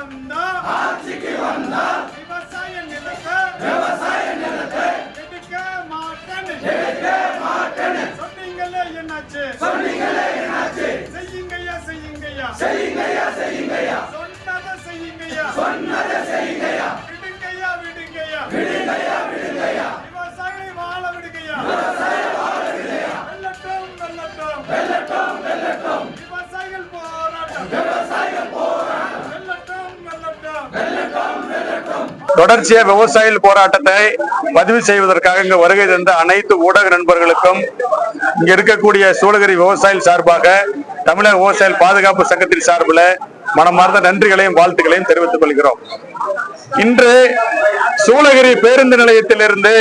Ramana! தொடர்ச்சியா விவசாயிகள் போராட்டத்தை பதிவு செய்வதற்காக இங்கு வருகை தந்த அனைத்து ஊடக நண்பர்களுக்கும் இங்க இருக்கக்கூடிய சூளகிரி விவசாயிகள் சார்பாக தமிழக விவசாயிகள் பாதுகாப்பு சங்கத்தின் சார்பில் மனமார்ந்த நன்றிகளையும் வாழ்த்துக்களையும் தெரிவித்துக் கொள்கிறோம். இன்று சூளகிரி பேருந்து நிலையத்திலிருந்து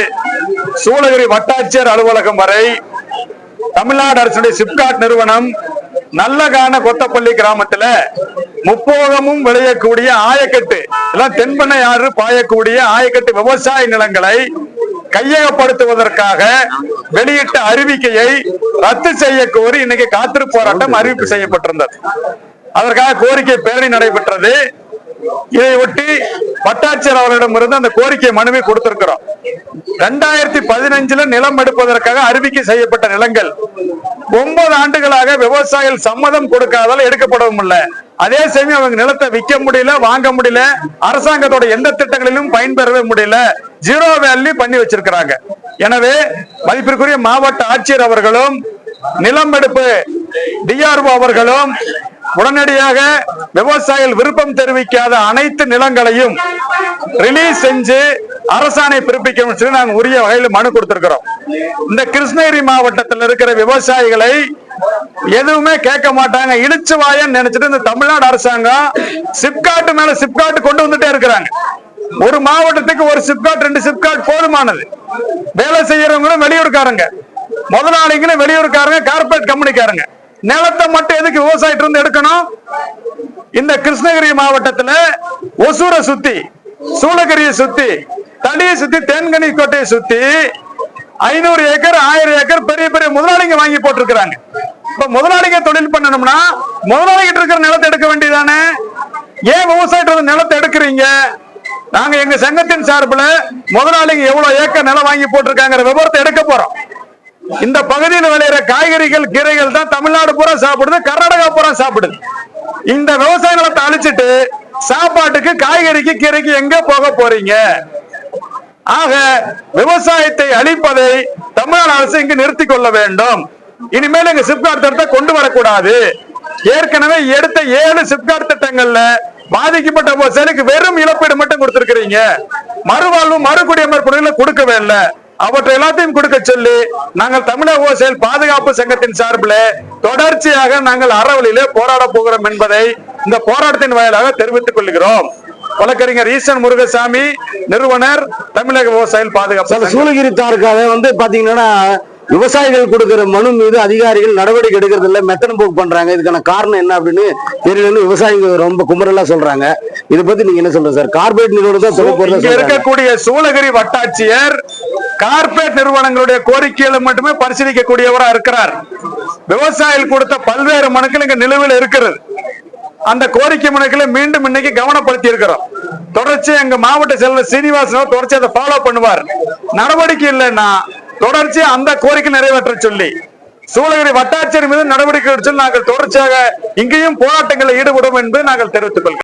சூளகிரி வட்டாட்சியர் அலுவலகம் வரை தமிழ்நாடு அரசுடைய சிப்காட் நிறுவனம் நல்லகான கொத்தப்பள்ளி கிராமத்துல முப்போகமும் விளையக்கூடிய ஆயக்கட்டு. எல்லாம் தென்பண்ணை ஆறு பாயக்கூடிய ஆயக்கட்டு விவசாய நிலங்களை கையகப்படுத்துவதற்காக வெளியிட்ட அறிவிக்கையை ரத்து செய்ய கோரி இன்னைக்கு காத்திருப்பு போராட்டம் அறிவிப்பு செய்யப்பட்டிருந்தது. அதற்காக கோரிக்கை பேரணி நடைபெற்றது. இதை ஒட்டி வட்டாட்சியர் அவர்களிடமிருந்து அந்த கோரிக்கை மனுவை கொடுத்திருக்கிறோம். ரெண்டாயிரத்தி பதினஞ்சுல நிலம் எடுப்பதற்காக அறிவிக்கை செய்யப்பட்ட நிலங்கள் ஒன்பது ஆண்டுகளாக விவசாயிகள் சம்மதம் கொடுக்காதால் எடுக்கப்படவும் இல்லை அதே சமயம் அவங்க நிலத்தை விற்க முடியல வாங்க முடியல அரசாங்கத்தோட எந்த திட்டங்களிலும் பயன்பெறவே முடியல. ஜீரோ வேல்யூ பண்ணி வச்சிருக்கிறாங்க. எனவே மதிப்பிற்குரிய மாவட்ட ஆட்சியர் அவர்களும் நிலம் எடுப்பு டிஆர்ஓ அவர்களும் உடனடியாக விவசாயிகள் விருப்பம் தெரிவிக்காத அனைத்து நிலங்களையும் ரிலீஸ் செஞ்சு அரசாணை பிறப்பிக்கணும் சொல்லி நாங்கள் உரிய வகையில் மனு கொடுத்திருக்கிறோம். இந்த கிருஷ்ணகிரி மாவட்டத்தில் இருக்கிற விவசாயிகளை எதுவுமே கேட்க மாட்டாங்க. இடிச்சு வாயன்னு நினைச்சிட்டு இந்த தமிழ்நாடு அரசாங்கம் சிப்காட் மேல சிப்காட் கொண்டு வந்துட்டே இருக்கிறாங்க. ஒரு மாவட்டத்துக்கு ஒரு சிப்காட் ரெண்டு சிப்காட் போதுமானது. வேலை செய்யறவங்களும் வெளியூர்காரங்க. முதலாளிங்களும் வெளியூர்காரங்க கார்பரேட் கம்பெனிக்காரங்க நிலத்தை மட்டும் எதுக்கு விவசாயிட்டு இருந்து எடுக்கணும்? இந்த கிருஷ்ணகிரி மாவட்டத்துல ஒசூரை சுத்தி சூளகிரியை சுத்தி தடியை சுத்தி தேன்கனி கோட்டையை சுத்தி ஐநூறு ஏக்கர் ஆயிரம் ஏக்கர் பெரிய பெரிய முதலாளிங்க வாங்கி போட்டிருக்கிறாங்க. இப்ப முதலாளிங்க தொழில் பண்ணணும்னா முதலாளிகிட்ட இருக்கிற நிலத்தை எடுக்க வேண்டியதானே? ஏன் விவசாயிட்ட நிலத்தை எடுக்கிறீங்க? நாங்க எங்க சங்கத்தின் சார்பில் முதலாளிங்க எவ்வளவு ஏக்கர் நிலம் வாங்கி போட்டிருக்காங்கிற விவரத்தை எடுக்க போறோம். இந்த பகுதியில் விளையிற காய்கறிகள் கீரைகள் தான் தமிழ்நாடு பூரா சாப்பிடுது கர்நாடகா பூரா சாப்பிடுது. இந்த விவசாய நிலத்தை அழிச்சிட்டு சாப்பாட்டுக்கு காய்கறிக்கு கீரைக்கு எங்க போக போறீங்க? ஆக விவசாயத்தை அழிப்பதை தமிழ்நாடு அரசு இங்கு நிறுத்திக் கொள்ள வேண்டும். இனிமேல் எங்க சிப்காட் திட்டத்தை கொண்டு வரக்கூடாது. ஏற்கனவே எடுத்த ஏழு சிப்காட் திட்டங்கள்ல பாதிக்கப்பட்ட விவசாயிகளுக்கு வெறும் இழப்பீடு மட்டும் கொடுத்திருக்கிறீங்க. மறுவாழ்வு மறுகுடியமர்ப்பு கொடுக்கவே இல்லை. அவற்றை எல்லாத்தையும் கொடுக்க சொல்லி நாங்கள் தமிழக விவசாயிகள் பாதுகாப்பு சங்கத்தின் சார்பில் தொடர்ச்சியாக நாங்கள் அறவழியிலே போராட போகிறோம் என்பதை இந்த போராட்டத்தின் வாயிலாக தெரிவித்துக் கொள்கிறோம். வழக்கறிஞர் ஈசன் முருகசாமி நிறுவனர் தமிழக விவசாயிகள் பாதுகாப்பு. சூளகிரி தாலுக்காவை வந்து பாத்தீங்கன்னா விவசாயிகள் கொடுக்கிற மனு மீது அதிகாரிகள் நடவடிக்கை எடுக்கிறது இல்ல மெத்தனம் போக்கு பண்றாங்க. இதுக்கான காரணம் என்ன அப்படின்னு தெரியலன்னு விவசாயிங்க ரொம்ப குமரலா சொல்றாங்க. இதை பத்தி நீங்க என்ன சொல்றீங்க சார்? கார்பரேட் நிறுவனம் இருக்கக்கூடிய சூளகிரி வட்டாட்சியர் கார்பரேட் நிறுவனங்களுடைய கோரிக்கைகளை மட்டுமே பரிசீலிக்கக்கூடியவரா இருக்கிறார். விவசாயிகள் கொடுத்த பல்வேறு மனுக்கள் இங்க நிலுவையில் இருக்கிறது. அந்த கோரிக்கை மனுக்களை மீண்டும் இன்னைக்கு கவனப்படுத்தி இருக்கிறோம். தொடர்ச்சி எங்க மாவட்ட செயலர் சீனிவாசன் தொடர்ச்சி அதை ஃபாலோ பண்ணுவார். நடவடிக்கை இல்லைன்னா தொடர்ச்சி அந்த கோரிக்கை நிறைவேற்ற சொல்லி சூளகிரி வட்டாட்சியர் மீது நடவடிக்கை எடுத்து நாங்கள் தொடர்ச்சியாக இங்கேயும் போராட்டங்களில் ஈடுபடும் என்று நாங்கள் தெரிவித்துக் கொள்கிறோம்.